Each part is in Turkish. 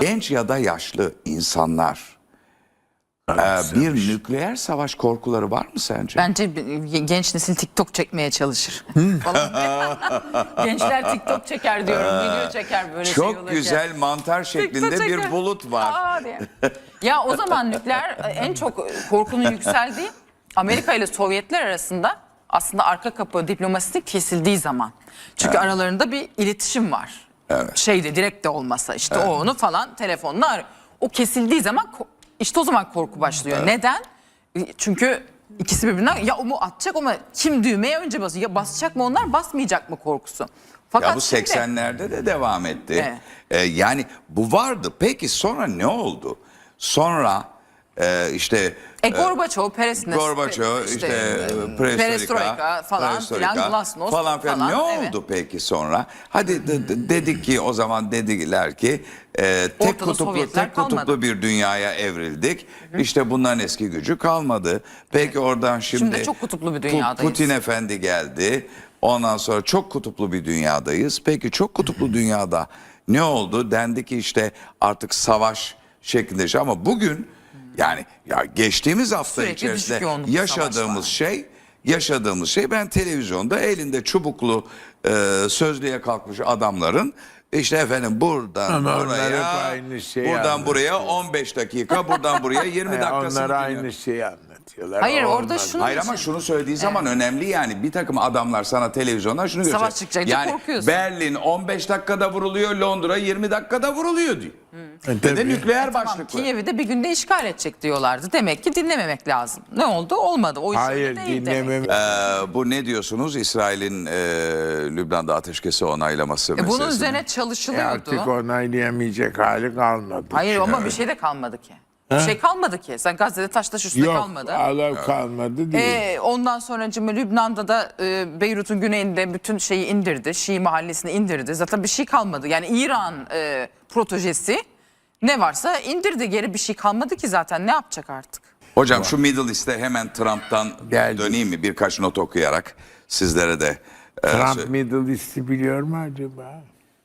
Genç ya da yaşlı insanlar e, bir nükleer savaş korkuları var mı sence? Bence genç nesil TikTok çekmeye çalışır. Gençler TikTok çeker diyorum. Video çeker böyle şey Çok olurken. güzel mantar şeklinde TikTok bir çeker. bulut var. Aa ya o zaman nükleer en çok korkunun yükseldiği Amerika ile Sovyetler arasında aslında arka kapı diplomasisi kesildiği zaman. Çünkü aralarında bir iletişim var. Şeyde direkt de olmasa işte o onu falan telefonla arıyor. O kesildiği zaman işte o zaman korku başlıyor. Neden? Çünkü ikisi birbirinden ya o mu atacak ama kim düğmeye önce basıyor? Ya basacak mı onlar basmayacak mı korkusu? Fakat Ya bu şimdi- 80'lerde de devam etti. Evet. Ee, yani bu vardı. Peki sonra ne oldu? Sonra e, işte E Gorbaçov, Peresnes, Gorbaçov işte, e, perestroika, perestroika falan perestroika filan, glasnost falan filan. Ne evet. oldu peki sonra? Hadi de- de- dedik ki o zaman dediler ki e, tek Ortada kutuplu Sovyetler tek kutuplu kalmadı. bir dünyaya evrildik. İşte bunların eski gücü kalmadı. Peki oradan şimdi, de çok kutuplu bir dünyadayız. Putin efendi geldi. Ondan sonra çok kutuplu bir dünyadayız. Peki çok kutuplu dünyada ne oldu? Dendi ki işte artık savaş şeklinde şey ama bugün yani ya geçtiğimiz hafta Sürekli içerisinde yaşadığımız şey yaşadığımız şey ben televizyonda elinde çubuklu e, sözlüğe kalkmış adamların işte efendim buradan Ama onlar buraya hep aynı şeyi buradan anlatıyor. buraya 15 dakika buradan buraya 20 Ya dakikasını onlar aynı şeyi anlatıyorlar. Hayır, orada şunu- Hayır ama şunu söylediği zaman önemli yani bir takım adamlar sana televizyondan şunu gösteriyor. Savaş çıkacak diye yani korkuyorsun. Berlin 15 dakikada vuruluyor, Londra 20 dakikada vuruluyor diyor. E, Ve de tabii. nükleer Tamam, başlıklı. Kiev'i de bir günde işgal edecek diyorlardı. Demek ki dinlememek lazım. Ne oldu? Olmadı. O iş öyle Hayır değil demek. dinlemem. Ee, bu ne diyorsunuz? İsrail'in e, Lübnan'da ateşkesi onaylaması E, bunun üzerine E, çalışılıyordu. artık onaylayamayacak hali kalmadı. Hayır ama bir şey de kalmadı ki. Bir şey kalmadı ki. Sen Gazze'de taş taş üstüne Yok kalmadı. alev kalmadı değil. Ee, ondan sonra Lübnan'da da e, Beyrut'un güneyinde bütün şeyi indirdi. Şii mahallesini indirdi. Zaten bir şey kalmadı. Yani İran e, protojesi ne varsa indirdi. Geri bir şey kalmadı ki zaten. Ne yapacak artık? Hocam şu Middle East'e hemen Trump'tan Geldi. döneyim mi birkaç not okuyarak sizlere de. e, Trump sö- Middle East'i biliyor mu acaba?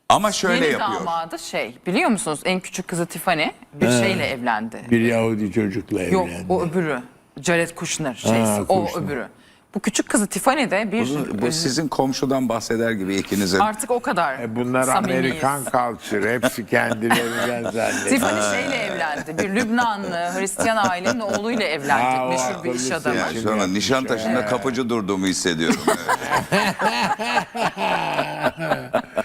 Ama şöyle Yeni yapıyor. damadı şey biliyor musunuz en küçük kızı Tiffany bir şeyle evlendi. Bir Yahudi çocukla Yok evlendi. o öbürü. Jared Kushner şeysi. o Kushner. öbürü. Bu küçük kızı Tiffany de bir Bu, bu sizin komşudan bahseder gibi ikinizin. artık o kadar E bunlar samimiyiz. Amerikan culture. Hepsi kendilerinden zannediyor. Tiffany şeyle evlendi. Bir Lübnanlı Hristiyan ailenin oğluyla evlendi. Ha, o Meşhur bir iş adamı. Yani şu an Nişantaşı'nda kapıcı durduğumu hissediyorum.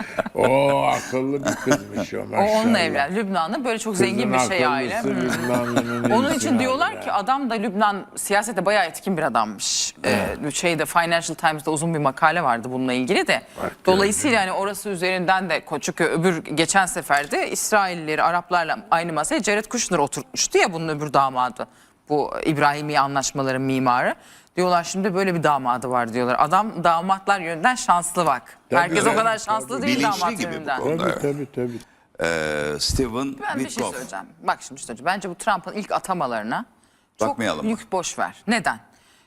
o akıllı bir kızmış o O maşallah. onunla evlendi. Lübnanlı böyle çok zengin bir Kızın şey aile. akıllısı. Lübnanlı'nın Onun iyisini için diyorlar aldı ki ya. adam da Lübnan siyasete bayağı etkin bir adammış. Ee, şeyde Financial Times'da uzun bir makale vardı bununla ilgili de. Dolayısıyla yani orası üzerinden de çünkü öbür geçen seferde İsraillileri Araplarla aynı masaya Jared Kushner oturtmuştu ya bunun öbür damadı. Bu İbrahimi anlaşmaların mimarı. Diyorlar şimdi böyle bir damadı var diyorlar. Adam damatlar yönünden şanslı bak. Tabii, Herkes o kadar şanslı tabii. değil Bilinçli damat gibi bu yönünden. konu. Tabii tabii tabii. Ee, Steven Ben bir şey Witkoff. söyleyeceğim. Bak şimdi işte bence bu Trump'ın ilk atamalarına çok Bakmayalım mı? yük boş ver. Neden?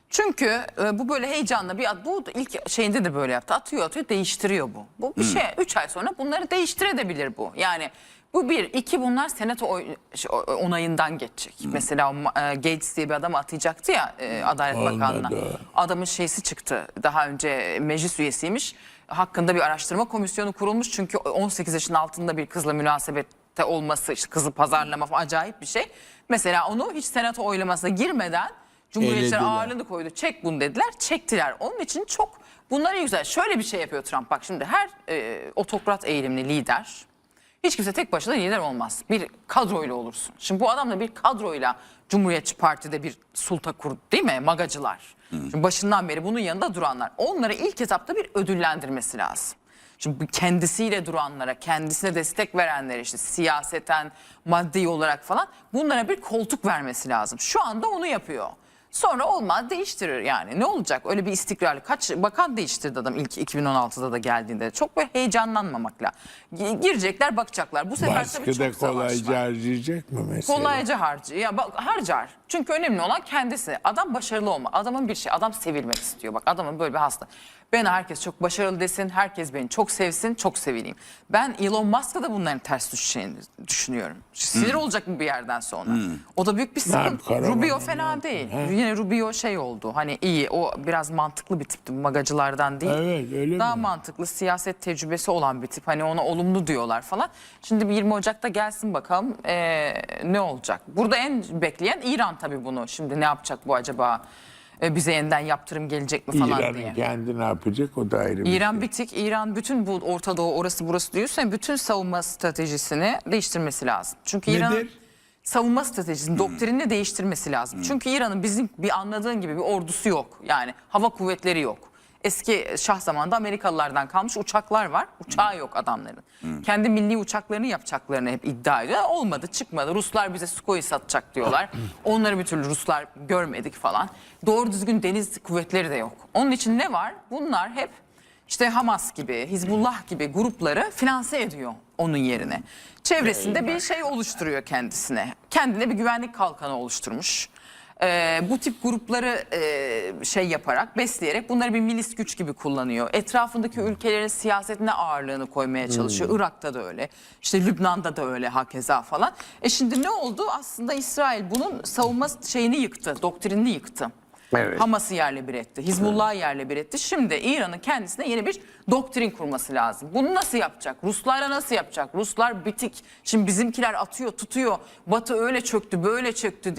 Çünkü e, bu böyle heyecanla bir at, bu ilk şeyinde de böyle yaptı. Atıyor atıyor değiştiriyor bu. Bu bir şey 3 ay sonra bunları değiştirebilir bu. Yani bu bir. iki bunlar senato oy- şey, o- onayından geçecek. Mesela o, Ma- e, Gates diye bir adam atayacaktı ya e, Adalet Bakanlığı'na. Adamın şeysi çıktı. Daha önce meclis üyesiymiş. Hakkında bir araştırma komisyonu kurulmuş. Çünkü 18 yaşın altında bir kızla münasebette olması, işte kızı pazarlama falan acayip bir şey. Mesela onu hiç senato oylamasına girmeden Cumhuriyetçiler Elediler. ağırlığını koydu. Çek bunu dediler. Çektiler. Onun için çok bunları güzel. Şöyle bir şey yapıyor Trump. Bak şimdi her e, otokrat eğilimli lider hiç kimse tek başına lider olmaz. Bir kadroyla olursun. Şimdi bu adam da bir kadroyla Cumhuriyetçi Parti'de bir sulta kurdu değil mi? Magacılar. Şimdi başından beri bunun yanında duranlar. Onları ilk etapta bir ödüllendirmesi lazım. Şimdi kendisiyle duranlara, kendisine destek verenlere işte siyaseten, maddi olarak falan bunlara bir koltuk vermesi lazım. Şu anda onu yapıyor. Sonra olmaz değiştirir yani. Ne olacak? Öyle bir istikrarlı. Kaç bakan değiştirdi adam ilk 2016'da da geldiğinde. Çok böyle heyecanlanmamakla. Gi- Girecekler bakacaklar. Bu sefer tabii Baskıda çok savaş kolayca var. harcayacak mı mesela? Kolayca harcı. Ya bak, harcar. Çünkü önemli olan kendisi. Adam başarılı olma. Adamın bir şey. Adam sevilmek istiyor. Bak adamın böyle bir hasta. Ben herkes çok başarılı desin. Herkes beni çok sevsin. Çok sevileyim. Ben Elon Musk'a da bunların ters düşeceğini düşünüyorum. Sinir olacak mı bir yerden sonra? O da büyük bir sıkıntı. Rubio fena değil. Yine Rubio şey oldu. Hani iyi. O biraz mantıklı bir tipti. Magacılardan değil. Evet, öyle Daha mi? mantıklı siyaset tecrübesi olan bir tip. Hani ona olumlu diyorlar falan. Şimdi bir 20 Ocak'ta gelsin bakalım ee, ne olacak. Burada en bekleyen İran tabii bunu. Şimdi ne yapacak bu acaba? Ee, bize yeniden yaptırım gelecek mi falan diye. İran'ın kendi ne yapacak o da ayrı bir İran şey. bitik. İran bütün bu Orta Doğu orası burası diyorsa bütün savunma stratejisini değiştirmesi lazım. Çünkü Nedir? İran'ın savunma stratejisini, doktrinini değiştirmesi lazım. Çünkü İran'ın bizim bir anladığın gibi bir ordusu yok. Yani hava kuvvetleri yok. Eski şah zamanında Amerikalılardan kalmış uçaklar var. Uçağı yok adamların. Kendi milli uçaklarını yapacaklarını hep iddia ediyor. Olmadı çıkmadı. Ruslar bize Sukhoi satacak diyorlar. Onları bir türlü Ruslar görmedik falan. Doğru düzgün deniz kuvvetleri de yok. Onun için ne var? Bunlar hep işte Hamas gibi, Hizbullah gibi grupları finanse ediyor onun yerine. Çevresinde bir şey oluşturuyor kendisine. Kendine bir güvenlik kalkanı oluşturmuş. Ee, bu tip grupları e, şey yaparak, besleyerek bunları bir milis güç gibi kullanıyor. Etrafındaki ülkelerin siyasetine ağırlığını koymaya çalışıyor. Irak'ta da öyle, işte Lübnan'da da öyle hakeza falan. E şimdi ne oldu? Aslında İsrail bunun savunma şeyini yıktı, doktrinini yıktı. Evet. Hamas'ı yerle bir etti. Hizbullah'ı yerle bir etti. Şimdi İran'ın kendisine yeni bir doktrin kurması lazım. Bunu nasıl yapacak? Ruslarla nasıl yapacak? Ruslar bitik. Şimdi bizimkiler atıyor, tutuyor. Batı öyle çöktü, böyle çöktü.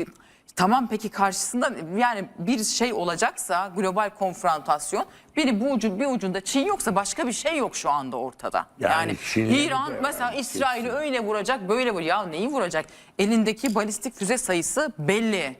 Tamam peki karşısında yani bir şey olacaksa global konfrontasyon biri bu ucun bir ucunda Çin yoksa başka bir şey yok şu anda ortada. Yani Yani, Çin'e İran mesela yani İsrail'i öyle vuracak böyle vur. Ya neyi vuracak? Elindeki balistik füze sayısı belli.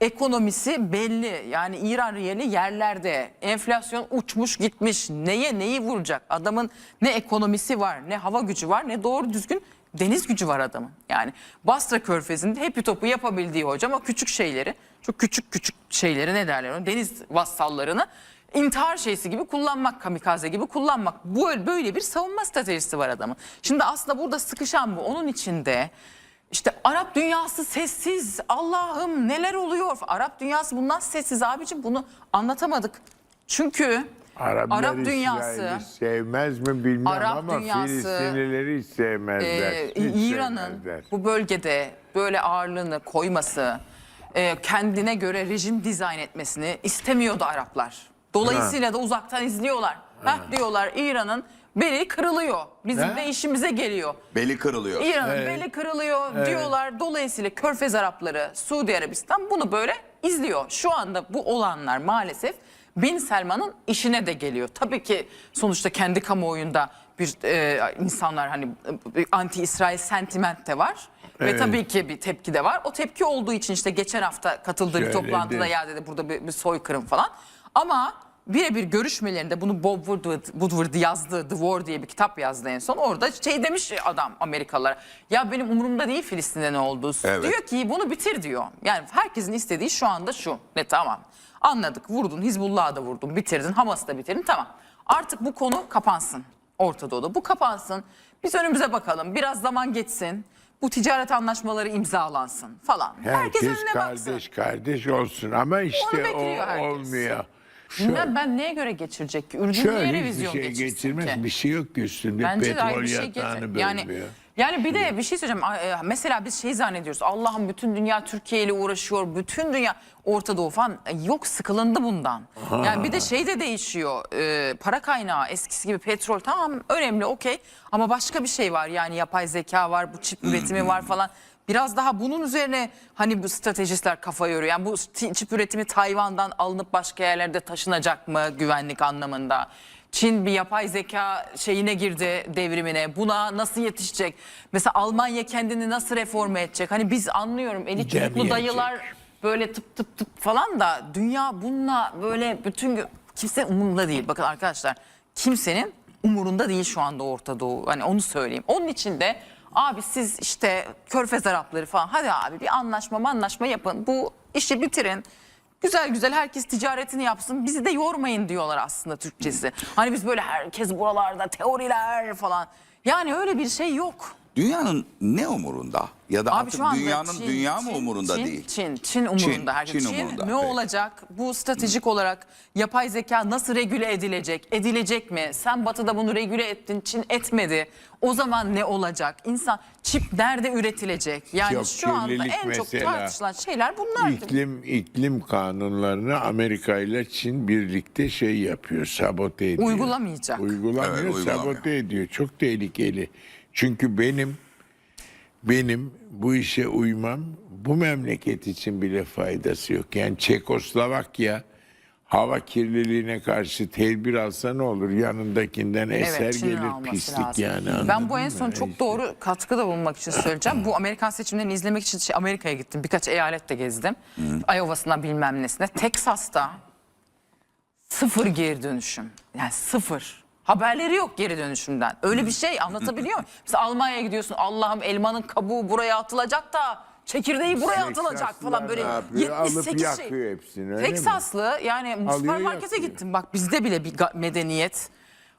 Ekonomisi belli. Yani İran riyeli yerlerde. Enflasyon uçmuş gitmiş. Neye neyi vuracak? Adamın ne ekonomisi var, ne hava gücü var, ne doğru düzgün deniz gücü var adamın. Yani Basra Körfezi'nde hepi topu yapabildiği hocam o küçük şeyleri, çok küçük küçük şeyleri ne derler onu, deniz vassallarını intihar şeysi gibi kullanmak, kamikaze gibi kullanmak. Bu böyle bir savunma stratejisi var adamın. Şimdi aslında burada sıkışan bu. Onun içinde işte Arap dünyası sessiz. Allah'ım neler oluyor? Arap dünyası bundan sessiz abicim bunu anlatamadık. Çünkü Araplar Arap dünyası İsrail'i sevmez mi bilmem Arap ama dünyası, Filistinlileri hiç sevmezler. e, İran'ın bu bölgede böyle ağırlığını koyması, e, kendine göre rejim dizayn etmesini istemiyordu Araplar. Dolayısıyla da uzaktan izliyorlar. Heh diyorlar İran'ın beli kırılıyor. Bizim Ne? de işimize geliyor. Beli kırılıyor. İran'ın Evet. beli kırılıyor diyorlar. Dolayısıyla Körfez Arapları, Suudi Arabistan bunu böyle izliyor. Şu anda bu olanlar maalesef Bin Selman'ın işine de geliyor. Tabii ki sonuçta kendi kamuoyunda bir e, insanlar hani anti İsrail sentiment de var. Ve Evet. tabii ki bir tepki de var. O tepki olduğu için işte geçen hafta katıldığı bir Söyledi. toplantıda ya dedi burada bir, bir soykırım falan. Ama birebir görüşmelerinde bunu Bob Woodward, Woodward yazdı. The War diye bir kitap yazdı en son. Orada şey demiş adam Amerikalılara. Ya benim umurumda değil Filistin'de ne olduğu. Evet. Diyor ki bunu bitir diyor. Yani herkesin istediği şu anda şu. Ne tamam. Anladık vurdun Hizbullah'ı da vurdun bitirdin Hamas'ı da bitirdin tamam. Artık bu konu kapansın Orta Doğu'da. Bu kapansın. Biz önümüze bakalım. Biraz zaman geçsin. Bu ticaret anlaşmaları imzalansın falan. Herkes, Herkes önüne baksın. kardeş kardeş olsun ama işte o herkes. olmuyor. Bilmem ben neye göre geçirecek ki? Ürdün niye Şöyle hiçbir revizyon şey geçirsin geçirmez. ki? Bir şey yok ki üstünde Bence de ayrı petrol bir şey yatağını. Yani, bölmüyor. Yani bir de bir şey söyleyeceğim. E, Mesela biz şey zannediyoruz. Allah'ım bütün dünya Türkiye ile uğraşıyor. Bütün dünya Orta Doğu falan. E, Yok sıkılındı bundan. Yani bir de şey de değişiyor. E, para kaynağı eskisi gibi petrol tamam önemli okey. Ama başka bir şey var. Yani yapay zeka var. Bu çip üretimi var falan. Biraz daha bunun üzerine hani bu stratejistler kafa yoruyor. Yani bu ti- çip üretimi Tayvan'dan alınıp başka yerlerde taşınacak mı güvenlik anlamında? Çin bir yapay zeka şeyine girdi devrimine. Buna nasıl yetişecek? Mesela Almanya kendini nasıl reforme edecek? Hani biz anlıyorum eli çocuklu dayılar böyle tıp tıp tıp falan da dünya bununla böyle bütün gün kimse umurunda değil. Bakın arkadaşlar kimsenin umurunda değil şu anda Orta Doğu. Hani onu söyleyeyim. Onun için de abi siz işte Körfez Arapları falan hadi abi bir anlaşma anlaşma yapın. Bu işi bitirin. Güzel güzel herkes ticaretini yapsın. Bizi de yormayın diyorlar aslında Türkçesi. Hani biz böyle herkes buralarda teoriler falan. Yani öyle bir şey yok. Dünyanın ne umurunda? Ya da Abi artık şu anda dünyanın Çin- dünya mı Çin- umurunda Çin, değil? Çin, Çin umurunda Çin, herkes. Çin Çin, umurunda, ne peki. olacak? Bu stratejik olarak yapay zeka nasıl regüle edilecek? Edilecek mi? Sen batıda bunu regüle ettin, Çin etmedi. O zaman ne olacak? İnsan çip nerede üretilecek? Yani Yok, şu anda kirlilik en çok mesela. tartışılan şeyler bunlar. İklim iklim kanunlarını Amerika ile Çin birlikte şey yapıyor, sabote ediyor. Uygulamayacak. Uygulamıyor, Evet, uygulamıyor. sabote ediyor. Çok tehlikeli. Çünkü benim benim bu işe uymam bu memleket için bile faydası yok. Yani Çekoslovakya hava kirliliğine karşı tedbir alsa ne olur? Yanındakinden eser Evet, Çin'in gelir pislik lazım. yani. ben bu en mı? son çok doğru katkıda bulunmak için söyleyeceğim. bu Amerikan seçimlerini izlemek için şey, Amerika'ya gittim. Birkaç eyalet de gezdim. Iowa'sına bilmem nesine. Texas'ta sıfır geri dönüşüm. Yani sıfır. Haberleri yok geri dönüşümden. Öyle bir şey anlatabiliyor muyum? Mesela Almanya'ya gidiyorsun. Allah'ım elmanın kabuğu buraya atılacak da çekirdeği buraya atılacak falan böyle ne yapıyor? Alıp 78 şey. yakıyor hepsini öyle mi? Yani süpermarkete yakıyor. gittim. Bak bizde bile bir ga- medeniyet.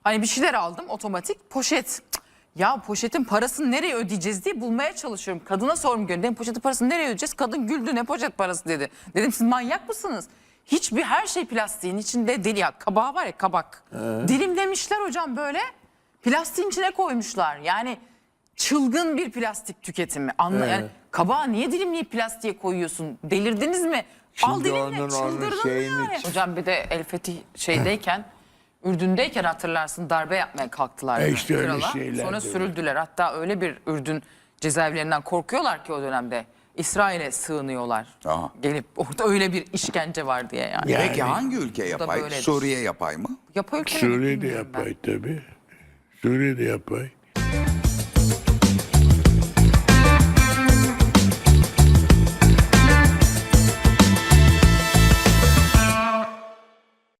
Hani bir şeyler aldım otomatik poşet. Cık, Ya poşetin parasını nereye ödeyeceğiz diye bulmaya çalışıyorum. Kadına sorum gönderdim poşetin parasını nereye ödeyeceğiz? Kadın güldü ne poşet parası dedi. Dedim siz manyak mısınız? Hiçbir her şey plastiğin içinde deli ya kabağı var ya kabak. Dilimlemişler hocam böyle. Plastiğin içine koymuşlar. Yani çılgın bir plastik tüketimi. Anla, yani kabağı niye dilimleyip plastiğe koyuyorsun? Delirdiniz mi? Al Şimdi dilimle onun- onun çıldırdın mı şeyini yani? ç- Hocam bir de El Fetih şeydeyken Ürdün'deyken hatırlarsın darbe yapmaya kalktılar. E işte öyle krala. şeyler Sonra de var. sürüldüler. Hatta öyle bir Ürdün cezaevlerinden korkuyorlar ki o dönemde. İsrail'e sığınıyorlar. Aha. Gelip orada öyle bir işkence var diye yani. Ya- Peki Yani- hangi ülke yapay? Suriye yapay mı? Yapay ülkeleri Suriye'de yapay tabii. Suriye'de yapay.